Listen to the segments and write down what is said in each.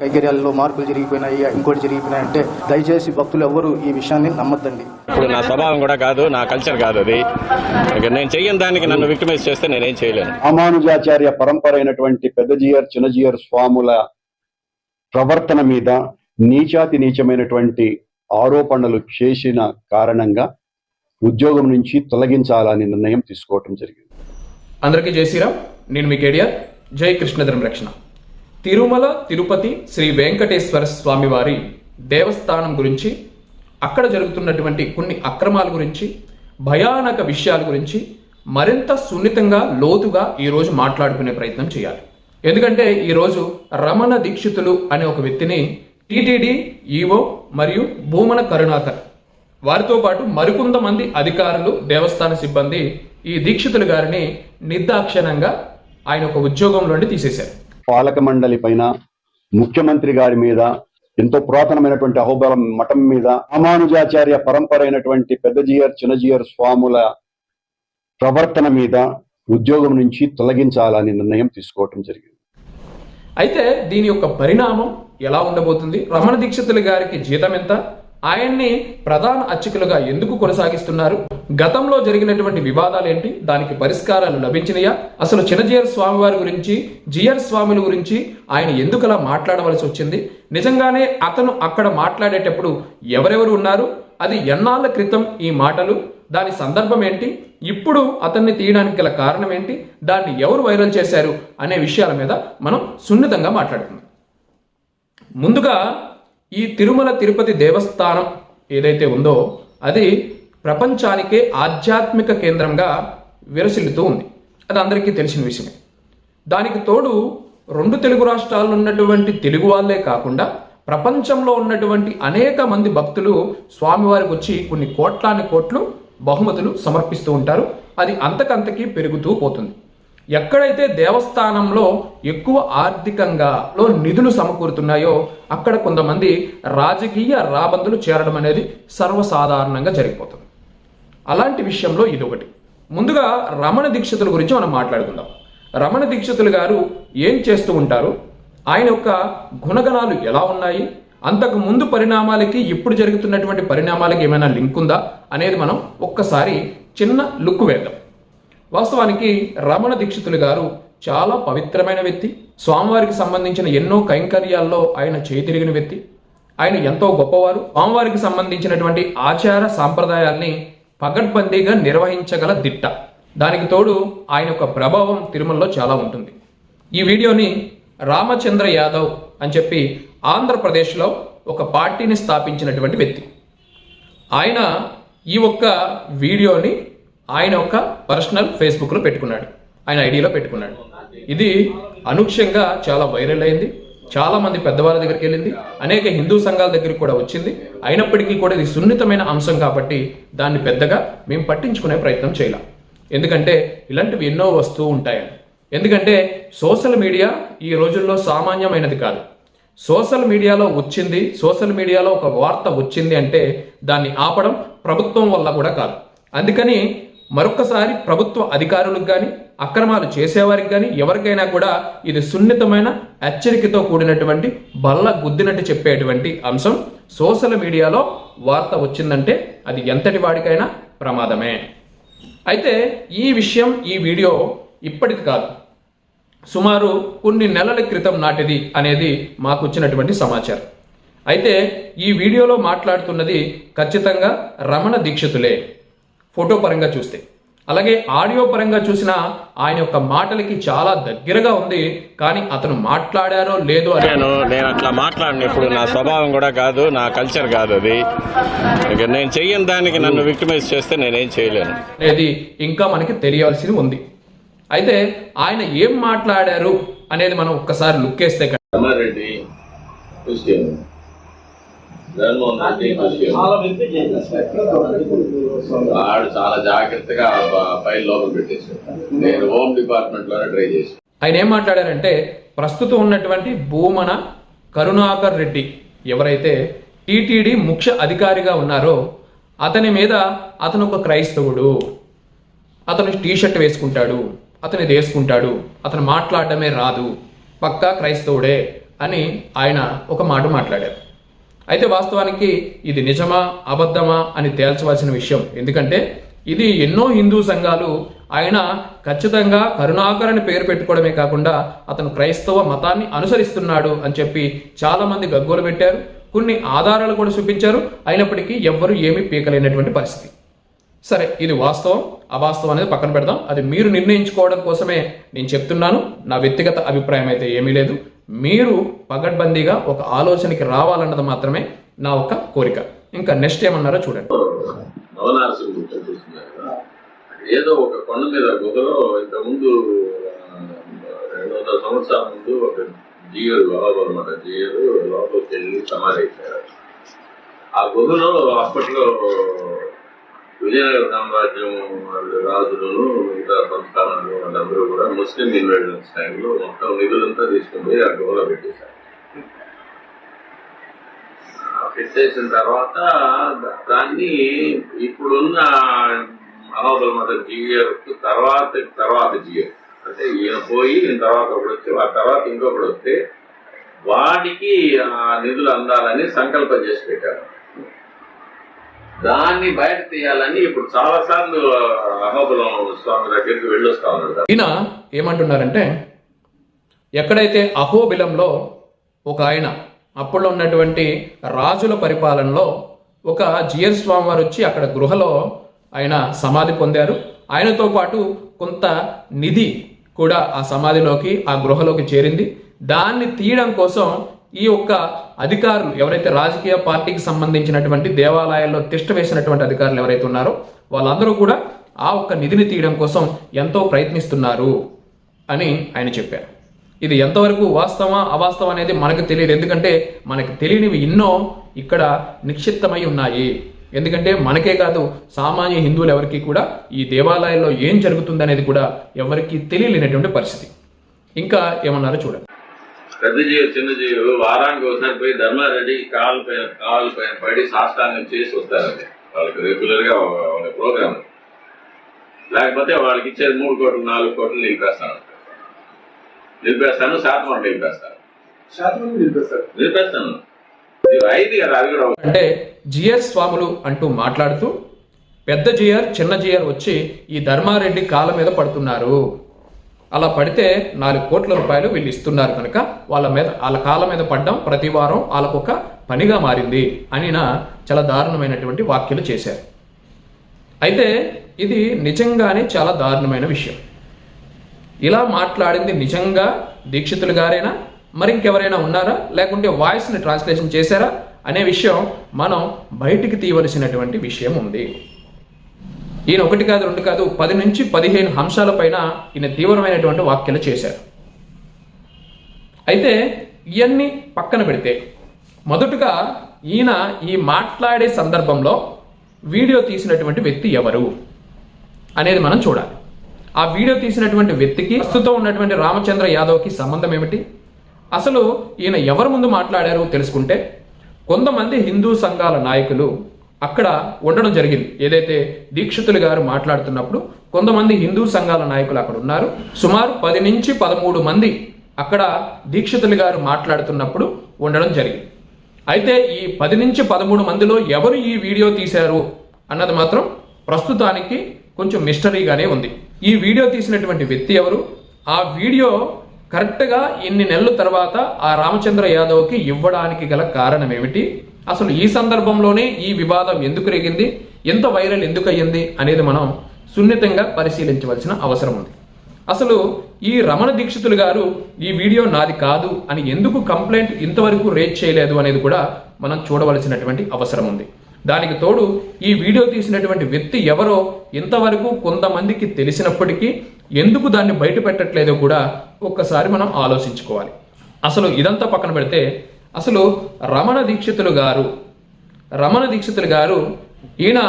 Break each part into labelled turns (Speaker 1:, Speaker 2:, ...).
Speaker 1: కైకర్యాలలో మార్పులు జరిగిపోయినాయి ఇంకోటి జరిగిపోయినాయి అంటే దయచేసి భక్తులు ఎవ్వరూ ఈ విషయాన్ని నమ్మద్దండి.
Speaker 2: ఇప్పుడు నా స్వభావం కూడా కాదు నా కల్చర్ కాదు అది. నేను చెయ్యని దానికి నన్ను విక్టిమైజ్ చేస్తే నేనేం చేయలేను.
Speaker 3: రామానుజాచార్య పరంపర అయినటువంటి పెద్ద జీయర్ చిన్నజీయర్ స్వాముల ప్రవర్తన మీద నీచాతి నీచమైనటువంటి ఆరోపణలు చేసిన కారణంగా ఉద్యోగం నుంచి తొలగించాలని నిర్ణయం తీసుకోవటం జరిగింది.
Speaker 4: అందరికీ జై శ్రీరామ్. నేను మీ కేడిఆర్. జై కృష్ణధర్మ రక్షణ. తిరుమల తిరుపతి శ్రీ వెంకటేశ్వర స్వామివారి దేవస్థానం గురించి అక్కడ జరుగుతున్నటువంటి కొన్ని అక్రమాల గురించి భయానక విషయాల గురించి మరింత సున్నితంగా లోతుగా ఈరోజు మాట్లాడుకునే ప్రయత్నం చేయాలి. ఎందుకంటే ఈరోజు రమణ దీక్షితులు అనే ఒక వ్యక్తిని టీటీడీ ఈవో మరియు భూమన కరుణాకర్ వారితో పాటు మరికొంతమంది అధికారులు దేవస్థాన సిబ్బంది ఈ దీక్షితులు గారిని నిర్దాక్షిణంగా ఆయన ఒక ఉద్యోగం నుండి తీసేశారు.
Speaker 3: పాలక మండలి పైన ముఖ్యమంత్రి గారి మీద ఎంతో పురాతనమైనటువంటి అహోబలం మఠం మీద రామానుజాచార్య పరంపర అయినటువంటి పెద్దజీయర్ చిన్నజీయర్ స్వాముల ప్రవర్తన మీద ఉద్యోగం నుంచి తొలగించాలని నిర్ణయం తీసుకోవటం జరిగింది.
Speaker 4: అయితే దీని యొక్క పరిణామం ఎలా ఉండబోతుంది? రమణ దీక్షితులు గారికి జీతం ఎంత? ఆయన్ని ప్రధాన అర్చకులుగా ఎందుకు కొనసాగిస్తున్నారు? గతంలో జరిగినటువంటి వివాదాలు ఏంటి దానికి పరిష్కారాలు లభించినయా? అసలు చిన్నజీయర్ స్వామి వారి గురించి జియర్ స్వాముల గురించి ఆయన ఎందుకు అలా మాట్లాడవలసి వచ్చింది? నిజంగానే అతను అక్కడ మాట్లాడేటప్పుడు ఎవరెవరు ఉన్నారు? అది ఎన్నాళ్ళ క్రితం ఈ మాటలు? దాని సందర్భం ఏంటి ఇప్పుడు అతన్ని తీయడానికి గల కారణం ఏంటి దాన్ని ఎవరు వైరల్ చేశారు? అనే విషయాల మీద మనం సున్నితంగా మాట్లాడుకుందాం. ముందుగా ఈ తిరుమల తిరుపతి దేవస్థానం ఏదైతే ఉందో అది ప్రపంచానికే ఆధ్యాత్మిక కేంద్రంగా విరసిల్లుతూ ఉంది. అది అందరికీ తెలిసిన విషయమే. దానికి తోడు రెండు తెలుగు రాష్ట్రాల్లో ఉన్నటువంటి తెలుగు వాళ్ళే కాకుండా ప్రపంచంలో ఉన్నటువంటి అనేక మంది భక్తులు స్వామివారికి వచ్చి కొన్ని కోట్లాని కోట్లు బహుమతులు సమర్పిస్తూ ఉంటారు. అది అంతకంతకీ పెరుగుతూ పోతుంది. ఎక్కడైతే దేవస్థానంలో ఎక్కువ ఆర్థికంగా లో నిధులు సమకూరుతున్నాయో అక్కడ కొంతమంది రాజకీయ రాబందులు చేరడం అనేది సర్వసాధారణంగా జరిగిపోతుంది. అలాంటి విషయంలో ఇది ఒకటి. ముందుగా రమణ దీక్షితుల గురించి మనం మాట్లాడుకుందాం. రమణ దీక్షితులు గారు ఏం చేస్తూ ఉంటారు? ఆయన యొక్క గుణగణాలు ఎలా ఉన్నాయి? అంతకు ముందు పరిణామాలకి ఇప్పుడు జరుగుతున్నటువంటి పరిణామాలకి ఏమైనా లింక్ ఉందా? అనేది మనం ఒక్కసారి చిన్న లుక్ వేద్దాం. వాస్తవానికి రమణ దీక్షితులు గారు చాలా పవిత్రమైన వ్యక్తి. స్వామివారికి సంబంధించిన ఎన్నో కైంకర్యాల్లో ఆయన చేతిరిగిన వ్యక్తి. ఆయన ఎంతో గొప్పవారు. స్వామివారికి సంబంధించినటువంటి ఆచార సాంప్రదాయాల్ని పగడ్బందీగా నిర్వహించగల దిట్ట. దానికి తోడు ఆయన యొక్క ప్రభావం తిరుమలలో చాలా ఉంటుంది. ఈ వీడియోని రామచంద్ర యాదవ్ అని చెప్పి ఆంధ్రప్రదేశ్లో ఒక పార్టీని స్థాపించినటువంటి వ్యక్తి. ఆయన ఈ ఒక్క వీడియోని ఆయన ఒక పర్సనల్ ఫేస్బుక్లో పెట్టుకున్నాడు. ఆయన ఐడిలో పెట్టుకున్నాడు. ఇది అనుక్షంగా చాలా వైరల్ అయింది. చాలా మంది పెద్దవాళ్ళ దగ్గరికి వెళ్ళింది. అనేక హిందూ సంఘాల దగ్గరికి కూడా వచ్చింది. అయినప్పటికీ కూడా ఇది సున్నితమైన అంశం కాబట్టి దాన్ని పెద్దగా మేము పట్టించుకునే ప్రయత్నం చేయలేం. ఎందుకంటే ఇలాంటివి ఎన్నో వస్తూ ఉంటాయని. ఎందుకంటే సోషల్ మీడియా ఈ రోజుల్లో సామాన్యమైనది కాదు. సోషల్ మీడియాలో వచ్చింది సోషల్ మీడియాలో ఒక వార్త వచ్చింది అంటే దాన్ని ఆపడం ప్రభుత్వం వల్ల కూడా కాదు. అందుకని మరొకసారి ప్రభుత్వ అధికారులకు కానీ అక్రమాలు చేసేవారికి కానీ ఎవరికైనా కూడా ఇది సున్నితమైన హెచ్చరికతో కూడినటువంటి బల్ల గుద్దినట్టు చెప్పేటువంటి అంశం. సోషల్ మీడియాలో వార్త వచ్చిందంటే అది ఎంతటి వాడికైనా ప్రమాదమే. అయితే ఈ విషయం ఈ వీడియో ఇప్పటికి కాదు. సుమారు కొన్ని నెలల క్రితం నాటిది అనేది మాకు వచ్చినటువంటి సమాచారం. అయితే ఈ వీడియోలో మాట్లాడుతున్నది ఖచ్చితంగా రమణ దీక్షితులే. ఫోటో పరంగా చూస్తే. అలాగే ఆడియో పరంగా చూసిన ఆయన యొక్క మాటలకి చాలా దగ్గరగా ఉంది. కానీ అతను మాట్లాడారో లేదో అనే
Speaker 2: నేను నేను అట్లా మాట్లాడను ఇప్పుడు నా స్వభావం కూడా కాదు నా కల్చర్ కాదు అది. నేను చెయ్యని దానికి నన్ను విక్టిమైజ్ చేస్తే నేనేం చేయలేను.
Speaker 4: అనేది ఇంకా మనకి తెలియాల్సింది ఉంది. అయితే ఆయన ఏం మాట్లాడారు అనేది మనం ఒక్కసారి లుక్ వేస్తే కనుక
Speaker 5: రమారెడ్డి క్రిస్టియన్ జగన్మోహన్ రెడ్డి చాలా జాగ్రత్తగా ఫైల్ లోపల పెట్టేశాడు. నేను హోమ్ డిపార్ట్మెంట్లోనే ట్రై చేసి
Speaker 4: ఆయన ఏం మాట్లాడారంటే ప్రస్తుతం ఉన్నటువంటి భూమన కరుణాకర్ రెడ్డి ఎవరైతే టీటీడీ ముఖ్య అధికారిగా ఉన్నారో అతని మీద అతను ఒక క్రైస్తవుడు. అతను టీ షర్ట్ వేసుకుంటాడు అతను వేసుకుంటాడు అతను మాట్లాడటమే రాదు పక్కా క్రైస్తవుడే అని ఆయన ఒక మాట మాట్లాడారు. అయితే వాస్తవానికి ఇది నిజమా అబద్ధమా అని తేల్చవలసిన విషయం. ఎందుకంటే ఇది ఎన్నో హిందూ సంఘాలు ఆయన ఖచ్చితంగా కరుణాకరని పేరు పెట్టుకోవడమే కాకుండా అతను క్రైస్తవ మతాన్ని అనుసరిస్తున్నాడు అని చెప్పి చాలామంది గగ్గోలు పెట్టారు. కొన్ని ఆధారాలు కూడా చూపించారు. అయినప్పటికీ ఎవ్వరూ ఏమీ పీకలేనటువంటి పరిస్థితి. సరే ఇది వాస్తవం అవాస్తవం అనేది పక్కన పెడదాం. అది మీరు నిర్ణయించుకోవడం కోసమే నేను చెప్తున్నాను. నా వ్యక్తిగత అభిప్రాయం అయితే ఏమీ లేదు. మీరు పగడ్బందీగా ఒక ఆలోచనకి రావాలన్నది మాత్రమే నా ఒక కోరిక. ఇంకా నెక్స్ట్ ఏమన్నారో చూడండి.
Speaker 5: ఏదో ఒక కొండ మీద గుహలో ఇంతకుముందు ముందు రెండు వందల సంవత్సరాల ముందు ఒక జీయరు అనమాట జీయరు లోపలికి వెళ్ళి సమాధి ఆ గుహలో అప్పట్లో విజయనగర సామ్రాజ్యం రాజులను మిగతా సంస్థానాలు వాళ్ళందరూ కూడా ముస్లిం ఇన్వేజన్స్ టైంలో మొత్తం నిధులంతా తీసుకుని పోయి ఆ గోలో పెట్టేశారు. పెట్టేసిన తర్వాత దాన్ని ఇప్పుడున్న మహోబల్ మత జియర్ తర్వాత తర్వాత జియర్ అంటే ఈయన పోయి తర్వాత ఒకడు వచ్చి ఆ తర్వాత ఇంకొకడు వస్తే వాడికి ఆ నిధులు అందాలని సంకల్పం చేసి పెట్టారు. దాన్ని బయట తీయాలని ఇప్పుడు చాలా సార్లు స్వామి దగ్గరికి వెళ్ళొస్తా ఉన్నాడు
Speaker 4: ఈయన ఏమంటున్నారంటే ఎక్కడైతే అహోబిలంలో ఒక ఆయన అప్పుడు ఉన్నటువంటి రాజుల పరిపాలనలో ఒక జిఎన్ స్వామి వారు వచ్చి అక్కడ గృహలో ఆయన సమాధి పొందారు. ఆయనతో పాటు కొంత నిధి కూడా ఆ సమాధిలోకి ఆ గృహలోకి చేరింది. దాన్ని తీయడం కోసం ఈ యొక్క అధికారులు ఎవరైతే రాజకీయ పార్టీకి సంబంధించినటువంటి దేవాలయాల్లో తిష్ట వేసినటువంటి అధికారులు ఎవరైతే ఉన్నారో వాళ్ళందరూ కూడా ఆ ఒక్క నిధిని తీయడం కోసం ఎంతో ప్రయత్నిస్తున్నారు అని ఆయన చెప్పారు. ఇది ఎంతవరకు వాస్తవమా అవాస్తవం అనేది మనకు తెలియదు. ఎందుకంటే మనకు తెలియనివి ఎన్నో ఇక్కడ నిక్షిప్తమై ఉన్నాయి. ఎందుకంటే మనకే కాదు సామాన్య హిందువులు ఎవరికి కూడా ఈ దేవాలయాల్లో ఏం జరుగుతుందనేది కూడా ఎవరికి తెలియలేనటువంటి పరిస్థితి. ఇంకా ఏమన్నారో చూడండి.
Speaker 5: పెద్ద జీవ చిన్న జీవులు వారానికి ఒకసారి పోయి ధర్మారెడ్డి కాలు పైన కాలు పైన పడి సాష్టాంగం చేసి వస్తారండి. వాళ్ళకి రెగ్యులర్గా వాళ్ళ ప్రోగ్రామ్. లేకపోతే వాళ్ళకి ఇచ్చేది మూడు కోట్లు నాలుగు కోట్లు నిలిపేస్తాను. నిలిపేస్తాను శాతం అంటే నిలిపేస్తాను. నిలిపేస్తాను.
Speaker 4: అంటే జియర్ స్వాములు అంటూ మాట్లాడుతూ పెద్ద జియర్ చిన్న జియర్ వచ్చి ఈ ధర్మారెడ్డి కాళ్ళ మీద పడుతున్నారు. అలా పడితే నాలుగు కోట్ల రూపాయలు వీళ్ళు ఇస్తున్నారు కనుక వాళ్ళ మీద వాళ్ళ కాళ్ళ మీద పడ్డం ప్రతి వారం వాళ్ళకు ఒక పనిగా మారింది అని నా చాలా దారుణమైనటువంటి వ్యాఖ్యలు చేశారు. అయితే ఇది నిజంగానే చాలా దారుణమైన విషయం. ఇలా మాట్లాడింది నిజంగా దీక్షితులు గారైనా? మరి ఇంకెవరైనా ఉన్నారా? లేకుంటే వాయిస్ని ట్రాన్స్లేషన్ చేశారా? అనే విషయం మనం బయటికి తీయవలసినటువంటి విషయం ఉంది. ఈయన ఒకటి కాదు రెండు కాదు పది నుంచి పదిహేను అంశాల పైన ఈయన తీవ్రమైనటువంటి వ్యాఖ్యలు చేశారు. అయితే ఇవన్నీ పక్కన పెడితే మొదటగా ఈయన ఈ మాట్లాడే సందర్భంలో వీడియో తీసినటువంటి వ్యక్తి ఎవరు అనేది మనం చూడాలి. ఆ వీడియో తీసినటువంటి వ్యక్తికి ప్రస్తుతం ఉన్నటువంటి రామచంద్ర యాదవ్కి సంబంధం ఏమిటి? అసలు ఈయన ఎవరి ముందు మాట్లాడారు తెలుసుకుంటే కొంతమంది హిందూ సంఘాల నాయకులు అక్కడ ఉండడం జరిగింది. ఏదైతే దీక్షితులు గారు మాట్లాడుతున్నప్పుడు కొంతమంది హిందూ సంఘాల నాయకులు అక్కడ ఉన్నారు. సుమారు పది నుంచి పదమూడు మంది అక్కడ దీక్షితులు గారు మాట్లాడుతున్నప్పుడు ఉండడం జరిగింది. అయితే ఈ పది నుంచి పదమూడు మందిలో ఎవరు ఈ వీడియో తీశారు అన్నది మాత్రం ప్రస్తుతానికి కొంచెం మిస్టరీగానే ఉంది. ఈ వీడియో తీసినటువంటి వ్యక్తి ఎవరు? ఆ వీడియో కరెక్ట్గా ఇన్ని నెలల తర్వాత ఆ రామచంద్ర యాదవ్కి ఇవ్వడానికి గల కారణం ఏమిటి? అసలు ఈ సందర్భంలోనే ఈ వివాదం ఎందుకు రేగింది? ఎంత వైరల్ ఎందుకు అయ్యింది? అనేది మనం సున్నితంగా పరిశీలించవలసిన అవసరం ఉంది. అసలు ఈ రమణ దీక్షితులు గారు ఈ వీడియో నాది కాదు అని ఎందుకు కంప్లైంట్ ఇంతవరకు రేజ్ చేయలేదు అనేది కూడా మనం చూడవలసినటువంటి అవసరం ఉంది. దానికి తోడు ఈ వీడియో తీసినటువంటి వ్యక్తి ఎవరో ఇంతవరకు కొంతమందికి తెలిసినప్పటికీ ఎందుకు దాన్ని బయట పెట్టట్లేదో కూడా ఒక్కసారి మనం ఆలోచించుకోవాలి. అసలు ఇదంతా పక్కన పెడితే అసలు రమణ దీక్షితులు గారు రమణ దీక్షితులు గారు ఈయన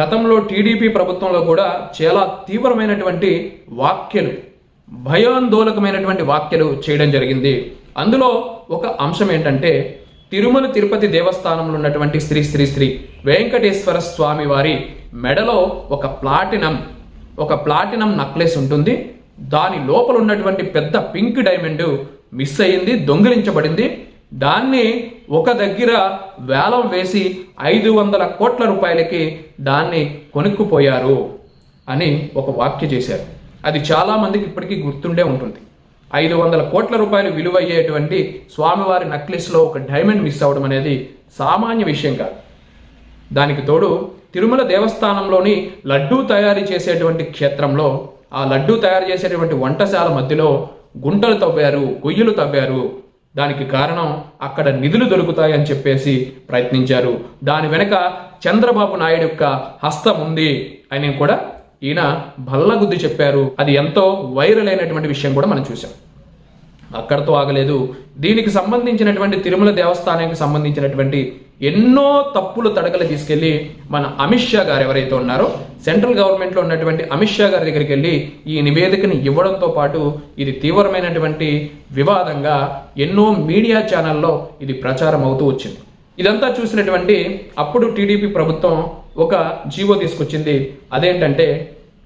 Speaker 4: గతంలో టీడీపీ ప్రభుత్వంలో కూడా చాలా తీవ్రమైనటువంటి వాక్యలు భయాందోళకమైనటువంటి వాక్యలు చేయడం జరిగింది. అందులో ఒక అంశం ఏంటంటే తిరుమల తిరుపతి దేవస్థానంలో ఉన్నటువంటి శ్రీ శ్రీ శ్రీ వెంకటేశ్వర స్వామి వారి మెడలో ఒక ప్లాటినం ఒక ప్లాటినం నక్లెస్ ఉంటుంది. దాని లోపల ఉన్నటువంటి పెద్ద పింక్ డైమండ్ మిస్ అయ్యింది దొంగిలించబడింది. దాన్ని ఒక దగ్గర వేలం వేసి ఐదు వందల కోట్ల రూపాయలకి దాన్ని కొనుక్కుపోయారు అని ఒక వాక్య చేశారు. అది చాలామందికి ఇప్పటికీ గుర్తుండే ఉంటుంది. ఐదు వందల కోట్ల రూపాయలు విలువయ్యేటువంటి స్వామివారి నక్లెస్లో ఒక డైమండ్ మిస్ అవ్వడం అనేది సామాన్య విషయం కాదు. దానికి తోడు తిరుమల దేవస్థానంలోని లడ్డూ తయారు చేసేటువంటి క్షేత్రంలో ఆ లడ్డూ తయారు చేసేటువంటి వంటశాల మధ్యలో గుంటలు తవ్వారు గొయ్యలు తవ్వారు దానికి కారణం అక్కడ నిధులు దొరుకుతాయని చెప్పేసి ప్రయత్నించారు. దాని వెనక చంద్రబాబు నాయుడు యొక్క హస్తం ఉంది అని కూడా ఈయన బల్లగుద్ది చెప్పారు. అది ఎంతో వైరల్ అయినటువంటి విషయం కూడా మనం చూసాం అక్కడతో ఆగలేదు. దీనికి సంబంధించినటువంటి తిరుమల దేవస్థానానికి సంబంధించినటువంటి ఎన్నో తప్పులు తడకలు తీసుకెళ్ళి మన అమిత్ షా గారు ఎవరైతే ఉన్నారో సెంట్రల్ గవర్నమెంట్లో ఉన్నటువంటి అమిత్ షా గారి దగ్గరికి వెళ్ళి ఈ నివేదికని ఇవ్వడంతో పాటు ఇది తీవ్రమైనటువంటి వివాదంగా ఎన్నో మీడియా ఛానల్లో ఇది ప్రచారం అవుతూ వచ్చింది. ఇదంతా చూసినటువంటి అప్పుడు టీడీపీ ప్రభుత్వం ఒక జీవో తీసుకొచ్చింది. అదేంటంటే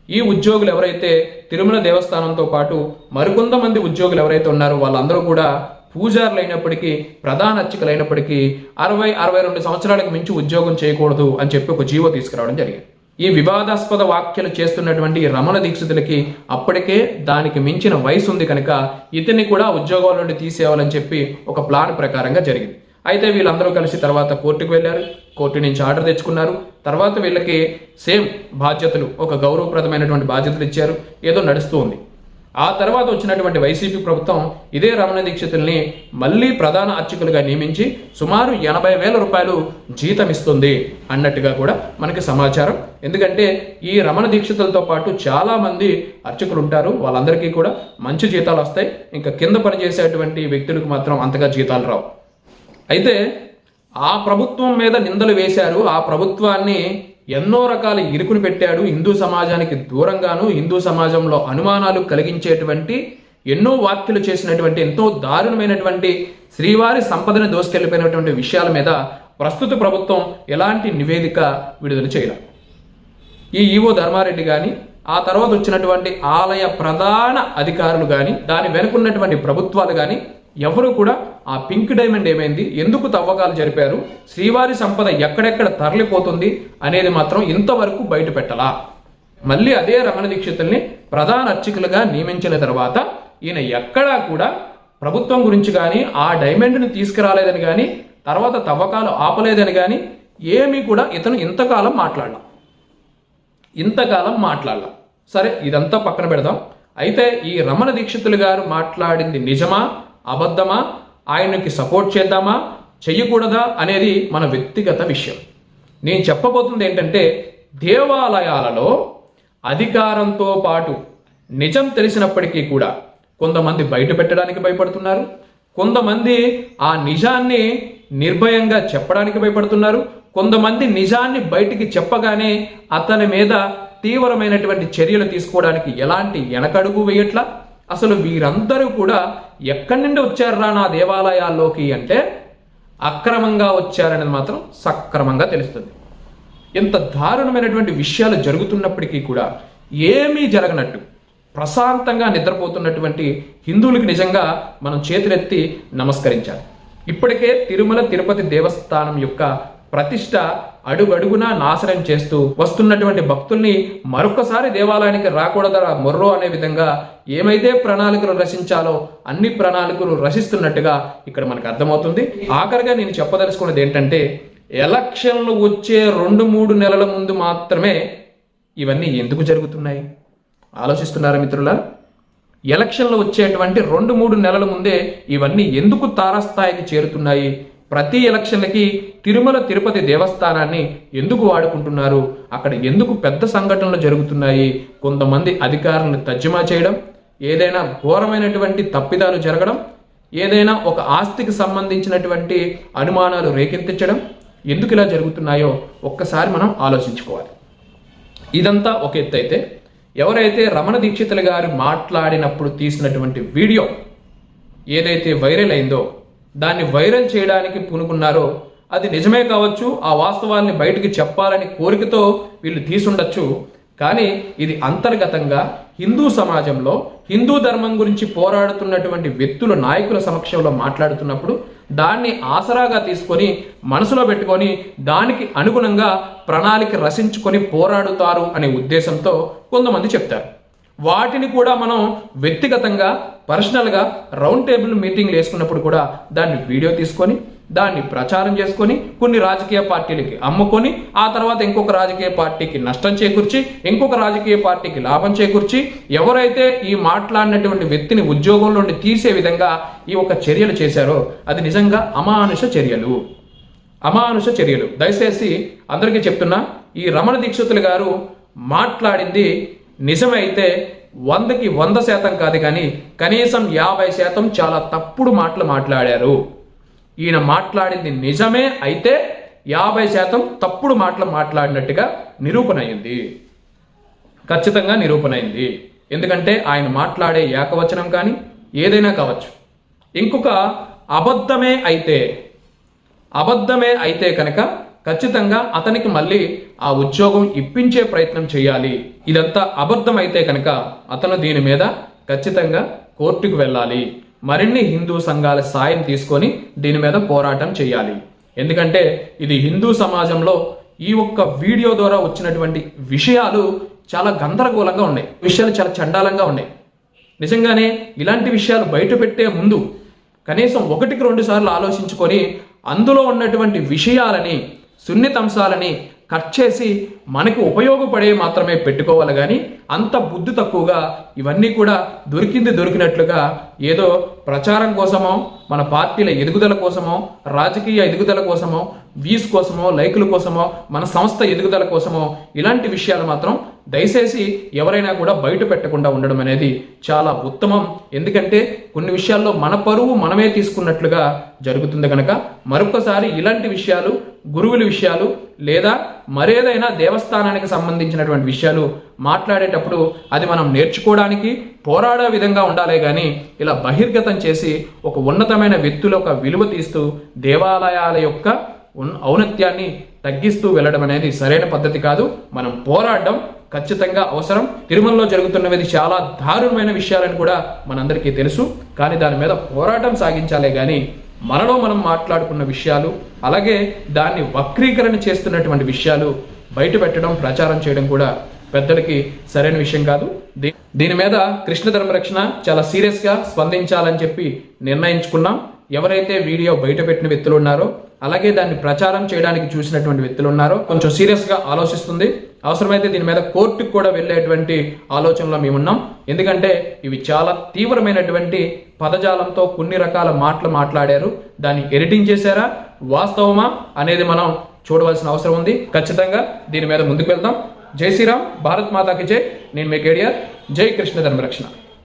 Speaker 4: ఈ ఉద్యోగులు ఎవరైతే తిరుమల దేవస్థానంతో పాటు మరికొంతమంది ఉద్యోగులు ఎవరైతే ఉన్నారో వాళ్ళందరూ కూడా పూజారులు అయినప్పటికీ ప్రధాన అర్చకులైనప్పటికీ అరవై అరవై రెండు సంవత్సరాలకు మించి ఉద్యోగం చేయకూడదు అని చెప్పి ఒక జీవో తీసుకురావడం జరిగింది. ఈ వివాదాస్పద వ్యాఖ్యలు చేస్తున్నటువంటి రమణ దీక్షితులకి అప్పటికే దానికి మించిన వయసు ఉంది కనుక ఇతన్ని కూడా ఉద్యోగాల నుండి తీసేయాలని చెప్పి ఒక ప్లాన్ ప్రకారంగా జరిగింది. అయితే వీళ్ళందరూ కలిసి తర్వాత కోర్టుకు వెళ్ళారు. కోర్టు నుంచి ఆర్డర్ తెచ్చుకున్నారు. తర్వాత వీళ్ళకి సేమ్ బాధ్యతలు ఒక గౌరవప్రదమైనటువంటి బాధ్యతలు ఇచ్చారు. ఏదో నడుస్తూ ఉంది. ఆ తర్వాత వచ్చినటువంటి వైసీపీ ప్రభుత్వం ఇదే రమణ దీక్షితుల్ని మళ్ళీ ప్రధాన అర్చకులుగా నియమించి సుమారు ఎనభై వేల రూపాయలు జీతం ఇస్తుంది అన్నట్టుగా కూడా మనకి సమాచారం. ఎందుకంటే ఈ రమణ దీక్షితులతో పాటు చాలామంది అర్చకులు ఉంటారు. వాళ్ళందరికీ కూడా మంచి జీతాలు వస్తాయి. ఇంకా కింద పనిచేసేటువంటి వ్యక్తులకు మాత్రం అంతగా జీతాలు రావు. అయితే ఆ ప్రభుత్వం మీద నిందలు వేశారు. ఆ ప్రభుత్వాన్ని ఎన్నో రకాల ఇరుకుని పెట్టాడు. హిందూ సమాజానికి దూరంగాను హిందూ సమాజంలో అనుమానాలు కలిగించేటువంటి ఎన్నో వ్యాఖ్యలు చేసినటువంటి ఎంతో దారుణమైనటువంటి శ్రీవారి సంపదని దోసుకెళ్ళిపోయినటువంటి విషయాల మీద ప్రస్తుత ప్రభుత్వం ఎలాంటి నివేదిక విడుదల చేయలేదు. ఈ ఈవో ధర్మారెడ్డి కానీ ఆ తర్వాత వచ్చినటువంటి ఆలయ ప్రధాన అధికారులు కానీ దాని వెనుకున్నటువంటి ప్రభుత్వాలు కానీ ఎవరు కూడా ఆ పింక్ డైమండ్ ఏమైంది? ఎందుకు తవ్వకాలు జరిపారు? శ్రీవారి సంపద ఎక్కడెక్కడ తరలిపోతుంది అనేది మాత్రం ఇంతవరకు బయట పెట్టలా. మళ్ళీ అదే రమణ దీక్షితుల్ని ప్రధాన అర్చకులుగా నియమించిన తర్వాత ఈయన ఎక్కడా కూడా ప్రభుత్వం గురించి కానీ ఆ డైమండ్ని తీసుకురాలేదని కానీ తర్వాత తవ్వకాలు ఆపలేదని కానీ ఏమీ కూడా ఇతను ఇంతకాలం మాట్లాడలా. ఇంతకాలం మాట్లాడలా. సరే ఇదంతా పక్కన పెడదాం. అయితే ఈ రమణ దీక్షితులు గారు మాట్లాడింది నిజమా? అబద్ధమా? ఆయనకి సపోర్ట్ చేద్దామా? చెయ్యకూడదా? అనేది మన వ్యక్తిగత విషయం. నేను చెప్పబోతుంది ఏంటంటే దేవాలయాలలో అధికారంతో పాటు నిజం తెలిసినప్పటికీ కూడా కొంతమంది బయట పెట్టడానికి భయపడుతున్నారు. కొంతమంది ఆ నిజాన్ని నిర్భయంగా చెప్పడానికి భయపడుతున్నారు. కొంతమంది నిజాన్ని బయటికి చెప్పగానే అతని మీద తీవ్రమైనటువంటి చర్యలు తీసుకోవడానికి ఎలాంటి వెనకడుగు వేయట్లా? అసలు వీరందరూ కూడా ఎక్కడి నుండి వచ్చారా నా దేవాలయాల్లోకి అంటే అక్రమంగా వచ్చారనేది మాత్రం సక్రమంగా తెలుస్తుంది. ఇంత దారుణమైనటువంటి విషయాలు జరుగుతున్నప్పటికీ కూడా ఏమీ జరగనట్టు ప్రశాంతంగా నిద్రపోతున్నటువంటి హిందువులకి నిజంగా మనం చేతులెత్తి నమస్కరించాలి. ఇప్పటికే తిరుమల తిరుపతి దేవస్థానం యొక్క ప్రతిష్ట అడుగడుగునా నాశనం చేస్తూ వస్తున్నటువంటి భక్తుల్ని మరొకసారి దేవాలయానికి రాకూడదరా మొర్రో అనే విధంగా ఏమైతే ప్రణాళికలు రచించాలో అన్ని ప్రణాళికలు రచిస్తున్నట్టుగా ఇక్కడ మనకు అర్థమవుతుంది. ఆఖరిగా నేను చెప్పదలుచుకున్నది ఏంటంటే ఎలక్షన్లు వచ్చే రెండు మూడు నెలల ముందు మాత్రమే ఇవన్నీ ఎందుకు జరుగుతున్నాయి? ఆలోచిస్తున్నారా మిత్రులా? ఎలక్షన్లు వచ్చేటువంటి రెండు మూడు నెలల ముందే ఇవన్నీ ఎందుకు తారస్థాయికి చేరుతున్నాయి? ప్రతి ఎలక్షన్లకి తిరుమల తిరుపతి దేవస్థానాన్ని ఎందుకు వాడుకుంటున్నారు? అక్కడ ఎందుకు పెద్ద సంఘటనలు జరుగుతున్నాయి? కొంతమంది అధికారులను తర్జుమా చేయడం ఏదైనా ఘోరమైనటువంటి తప్పిదాలు జరగడం ఏదైనా ఒక ఆస్తికి సంబంధించినటువంటి అనుమానాలు రేకెత్తించడం ఎందుకు ఇలా జరుగుతున్నాయో ఒక్కసారి మనం ఆలోచించుకోవాలి. ఇదంతా ఒక ఎత్తు అయితే ఎవరైతే రమణ దీక్షితులు గారు మాట్లాడినప్పుడు తీసినటువంటి వీడియో ఏదైతే వైరల్ అయిందో దాన్ని వైరల్ చేయడానికి పూనుకున్నారో అది నిజమే కావచ్చు ఆ వాస్తవాన్ని బయటికి చెప్పాలని కోరికతో వీళ్ళు తీసుండొచ్చు. కానీ ఇది అంతర్గతంగా హిందూ సమాజంలో హిందూ ధర్మం గురించి పోరాడుతున్నటువంటి వ్యక్తుల నాయకుల సమక్షంలో మాట్లాడుతున్నప్పుడు దాన్ని ఆసరాగా తీసుకొని మనసులో పెట్టుకొని దానికి అనుగుణంగా ప్రణాళిక రచించుకొని పోరాడుతారు అనే ఉద్దేశంతో కొంతమంది చెప్తారు. వాటిని కూడా మనం వ్యక్తిగతంగా పర్సనల్గా రౌండ్ టేబుల్ మీటింగ్లు వేసుకున్నప్పుడు కూడా దాన్ని వీడియో తీసుకొని దాన్ని ప్రచారం చేసుకొని కొన్ని రాజకీయ పార్టీలకి అమ్ముకొని ఆ తర్వాత ఇంకొక రాజకీయ పార్టీకి నష్టం చేకూర్చి ఇంకొక రాజకీయ పార్టీకి లాభం చేకూర్చి ఎవరైతే ఈ మాట్లాడినటువంటి వ్యక్తిని ఉద్యోగం నుండి తీసే విధంగా ఈ ఒక చర్యలు చేశారో అది నిజంగా అమానుష చర్యలు. అమానుష చర్యలు. దయచేసి అందరికీ చెప్తున్నా ఈ రమణ దీక్షితులు గారు మాట్లాడింది నిజమైతే వందకి వంద శాతం కాదు కానీ కనీసం యాభై శాతం చాలా తప్పుడు మాటలు మాట్లాడారు. ఈయన మాట్లాడింది నిజమే అయితే యాభై శాతం తప్పుడు మాటలు మాట్లాడినట్టుగా నిరూపణ అయింది ఖచ్చితంగా నిరూపణ అయింది ఎందుకంటే ఆయన మాట్లాడే ఏకవచనం కానీ ఏదైనా కావచ్చు. ఇంకొక అబద్ధమే అయితే అబద్ధమే అయితే కనుక ఖచ్చితంగా అతనికి మళ్ళీ ఆ ఉద్యోగం ఇప్పించే ప్రయత్నం చేయాలి. ఇదంతా అబద్ధం అయితే కనుక అతను దీని మీద ఖచ్చితంగా కోర్టుకు వెళ్ళాలి. మరిన్ని హిందూ సంఘాల సాయం తీసుకొని దీని మీద పోరాటం చేయాలి. ఎందుకంటే ఇది హిందూ సమాజంలో ఈ ఒక్క వీడియో ద్వారా వచ్చినటువంటి విషయాలు చాలా గందరగోళంగా ఉన్నాయి. విషయాలు చాలా చండాలంగా ఉన్నాయి. నిజంగానే ఇలాంటి విషయాలు బయట పెట్టే ముందు కనీసం ఒకటికి రెండు సార్లు ఆలోచించుకొని అందులో ఉన్నటువంటి విషయాలని సున్నితంశాలని కట్ చేసి మనకు ఉపయోగపడే మాత్రమే పెట్టుకోవాలి కానీ అంత బుద్ధి తక్కువగా ఇవన్నీ కూడా దొరికింది దొరికినట్లుగా ఏదో ప్రచారం కోసమో మన పార్టీల ఎదుగుదల కోసమో రాజకీయ ఎదుగుదల కోసమో వ్యూస్ కోసమో లైకుల కోసమో మన సంస్థ ఎదుగుదల కోసమో ఇలాంటి విషయాలు మాత్రం దయచేసి ఎవరైనా కూడా బయట పెట్టకుండా ఉండడం అనేది చాలా ఉత్తమం. ఎందుకంటే కొన్ని విషయాల్లో మన పరువు మనమే తీసుకున్నట్లుగా జరుగుతుంది కనుక మరొకసారి ఇలాంటి విషయాలు గురువుల విషయాలు లేదా మరేదైనా దేవస్థానానికి సంబంధించినటువంటి విషయాలు మాట్లాడేటప్పుడు అది మనం నేర్చుకోవడానికి పోరాడే విధంగా ఉండాలే కానీ ఇలా బహిర్గతం చేసి ఒక ఉన్నతమైన వ్యక్తుల ఒక విలువ తీస్తూ దేవాలయాల యొక్క ఔన్నత్యాన్ని తగ్గిస్తూ వెళ్ళడం అనేది సరైన పద్ధతి కాదు. మనం పోరాడడం ఖచ్చితంగా అవసరం. తిరుమలలో జరుగుతున్నవి చాలా దారుణమైన విషయాలని కూడా మనందరికీ తెలుసు. కానీ దాని మీద పోరాటం సాగించాలే కానీ మనలో మనం మాట్లాడుకున్న విషయాలు అలాగే దాన్ని వక్రీకరణ చేస్తున్నటువంటి విషయాలు బయట పెట్టడం ప్రచారం చేయడం కూడా పెద్దలకి సరైన విషయం కాదు. దీ- దీని మీద కృష్ణ ధర్మరక్షణ చాలా సీరియస్గా స్పందించాలని చెప్పి నిర్ణయించుకున్నాం. ఎవరైతే వీడియో బయట పెట్టిన వ్యక్తులు ఉన్నారో అలాగే దాన్ని ప్రచారం చేయడానికి చూసినటువంటి వ్యక్తులు ఉన్నారో. కొంచెం సీరియస్గా ఆలోచిస్తుంది. అవసరమైతే దీని మీద కోర్టుకు కూడా వెళ్ళేటువంటి ఆలోచనలో మేమున్నాం ఎందుకంటే ఇవి చాలా తీవ్రమైనటువంటి పదజాలంతో కొన్ని రకాల మాటలు మాట్లాడారు. దాన్ని ఎడిటింగ్ చేశారా? వాస్తవమా? అనేది మనం చూడవలసిన అవసరం ఉంది. ఖచ్చితంగా దీని మీద ముందుకు వెళ్దాం. జై శ్రీరామ్ భారత్ మాతాకి జై. నేను మీ కేడియర్ జై కృష్ణ ధర్మరక్షణ.